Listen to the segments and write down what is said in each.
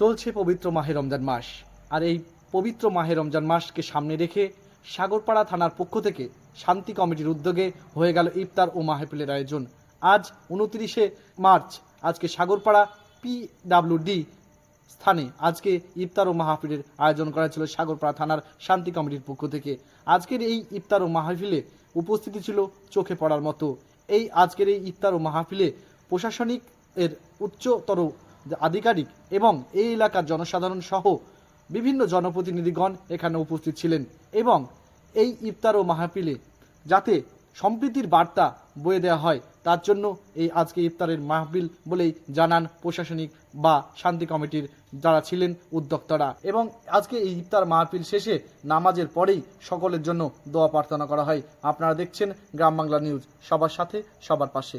চলছে পবিত্র মাহে রমজান মাস। আর এই পবিত্র মাহে রমজান মাসকে সামনে রেখে সাগরপাড়া থানার পক্ষ থেকে শান্তি কমিটির উদ্যোগে হয়ে গেল ইফতার ও মাহফিলের আয়োজন। আজ উনত্রিশে মার্চ, আজকে সাগরপাড়া পিডাব্লিউডি স্থানে আজকে ইফতার ও মাহফিলের আয়োজন করা ছিল সাগরপাড়া থানার শান্তি কমিটির পক্ষ থেকে। আজকের এই ইফতার ও মাহফিলে উপস্থিতি ছিল চোখে পড়ার মতো। এই আজকের এই ইফতার ও মাহফিলে প্রশাসনিক এর উচ্চতর আধিকারিক এবং এই এলাকার জনসাধারণ সহ বিভিন্ন জনপ্রতিনিধিগণ এখানে উপস্থিত ছিলেন এবং এই ইফতার ও মাহফিলে যাতে সম্প্রীতির বার্তা বয়ে দেওয়া হয়, তার জন্য এই আজকে ইফতারের মাহফিল বলেই জানান প্রশাসনিক বা শান্তি কমিটির যারা ছিলেন উদ্যোক্তারা। এবং আজকে এই ইফতার মাহফিল শেষে নামাজের পরেই সকলের জন্য দোয়া প্রার্থনা করা হয়। আপনারা দেখছেন গ্রাম বাংলা নিউজ, সবার সাথে, সবার পাশে।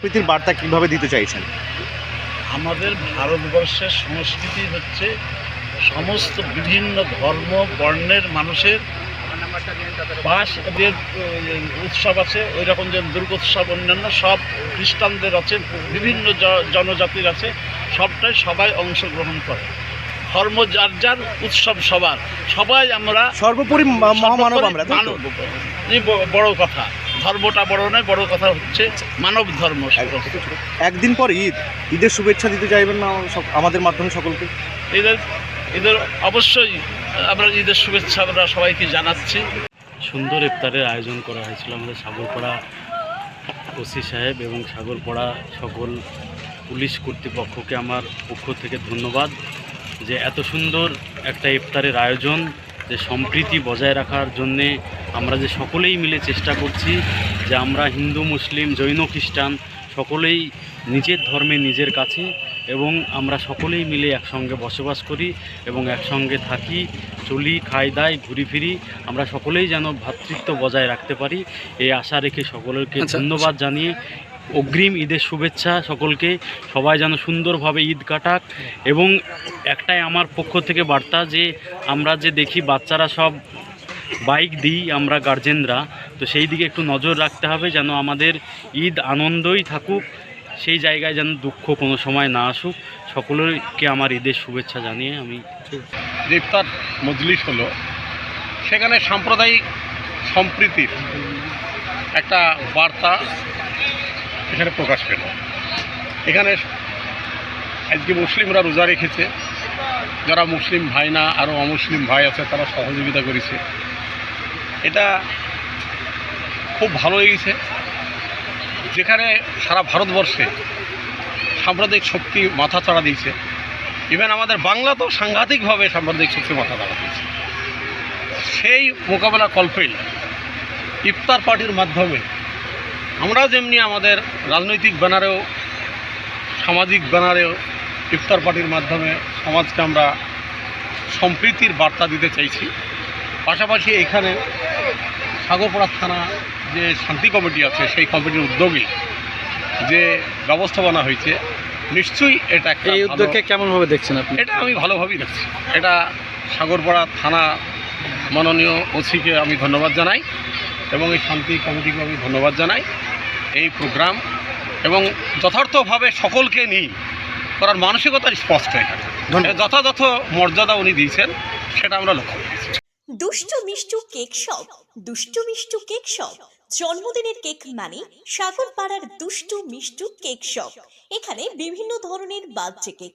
প্রীতির বার্তা কীভাবে দিতে চাইছেন? আমাদের ভারতবর্ষের সংস্কৃতি হচ্ছে সমস্ত বিভিন্ন ধর্ম, বর্ণের মানুষের বাস এদের উৎসব আছে। ওই রকম যে দুর্গোৎসব অন্যান্য সব খ্রিস্টানদের আছে, বিভিন্ন জনজাতির আছে। সবটাই সবাই অংশগ্রহণ করে। ধর্ম যার যার উৎসব সবার। সবাই আমরা সর্বোপরি মহামানব আমরা বড় কথা। ধর্মটা বড় নয় বড় কথা হচ্ছে মানব ধর্ম একদিন পর ঈদ। ঈদের শুভেচ্ছা দিতে চাইবেন না আমাদের মাধ্যমে সকলকে? ঈদের ঈদের অবশ্যই আমরা ঈদের শুভেচ্ছা আমরা সবাইকে জানাচ্ছি। সুন্দর ইফতারের আয়োজন করা হয়েছিল আমাদের সাগরপাড়া ওসি সাহেব এবং সাগরপাড়া সকল পুলিশ কর্তৃপক্ষকে আমার পক্ষ থেকে ধন্যবাদ। যে এত সুন্দর একটা ইফতারের আয়োজন যে সম্প্রীতি বজায় রাখার জন্যে আমরা যে সকলেই মিলে চেষ্টা করছি যে আমরা হিন্দু মুসলিম জৈন খ্রিস্টান সকলেই নিজের ধর্মে নিজের কাছে এবং আমরা সকলেই মিলে একসঙ্গে বসবাস করি এবং একসঙ্গে থাকি চলি খাই দাই ঘুরি ফিরি আমরা সকলেই যেন ভ্রাতৃত্ব বজায় রাখতে পারি এই আশা রেখে সকলকে আচ্ছা। ধন্যবাদ জানিয়ে অগ্রিম ঈদের শুভেচ্ছা সকলকে। সবাই যেন সুন্দরভাবে ঈদ কাটাক এবং একটাই আমার পক্ষ থেকে বার্তা যে আমরা যে দেখি বাচ্চারা সব বাইক দিই আমরা গার্জেনরা, তো সেই দিকে একটু নজর রাখতে হবে যেন আমাদের ঈদ আনন্দই থাকুক, সেই জায়গায় যেন দুঃখ কোনো সময় না আসুক। সকলকে আমার ঈদের শুভেচ্ছা জানিয়ে আমি যে মজলিস হলো। সেখানে সাম্প্রদায়িক সম্প্রীতির একটা বার্তা এখানে প্রকাশ পেল। এখানে আজকে মুসলিমরা রোজা রেখেছে। যারা মুসলিম ভাই না আরও অমুসলিম ভাই আছে, তারা সহযোগিতা করেছে। এটা খুব ভালো লেগেছে। যেখানে সারা ভারতবর্ষে সাম্প্রদায়িক শক্তি মাথা চাড়া দিয়েছে ইভেন আমাদের বাংলা তো সাংঘাতিকভাবে সাম্প্রদায়িক শক্তি মাথা দাঁড়া দিয়েছে। সেই মোকাবেলা কল্পে ইফতার পার্টির মাধ্যমে আমরা যেমনি আমাদের রাজনৈতিক ব্যানারেও সামাজিক ব্যানারেও ইফতার পার্টির মাধ্যমে সমাজকে আমরা সম্প্রীতির বার্তা দিতে চাইছি। পাশাপাশি এখানে সাগরপাড়া থানা যে শান্তি কমিটি আছে সেই কমিটির উদ্যোগে যে ব্যবস্থাপনা হয়েছে নিশ্চয়ই এটা এই উদ্যোগকে কেমনভাবে দেখছেন আপনি? এটা আমি ভালোভাবেই দেখছি। এটা সাগরপাড়া থানা মাননীয় ওসিকে আমি ধন্যবাদ জানাই। এবং এই শান্তি কমিটিকে আমি ধন্যবাদ জানাই এই প্রোগ্রাম এবং যথার্থভাবে সকলকে নিয়ে করার মানসিকতা স্পষ্ট এখানে। যথাযথ মর্যাদা উনি দিয়েছেন সেটা আমরা লক্ষ্য করেছি। দুষ্টু মিষ্টু কেক শপ দুষ্টু মিষ্টু কেক শপ। জন্মদিনের কেক মানে সাগর পাড়ার দুষ্টু মিষ্টু কেক শপ। এখানে বিভিন্ন ধরনের বার্থডে কেক।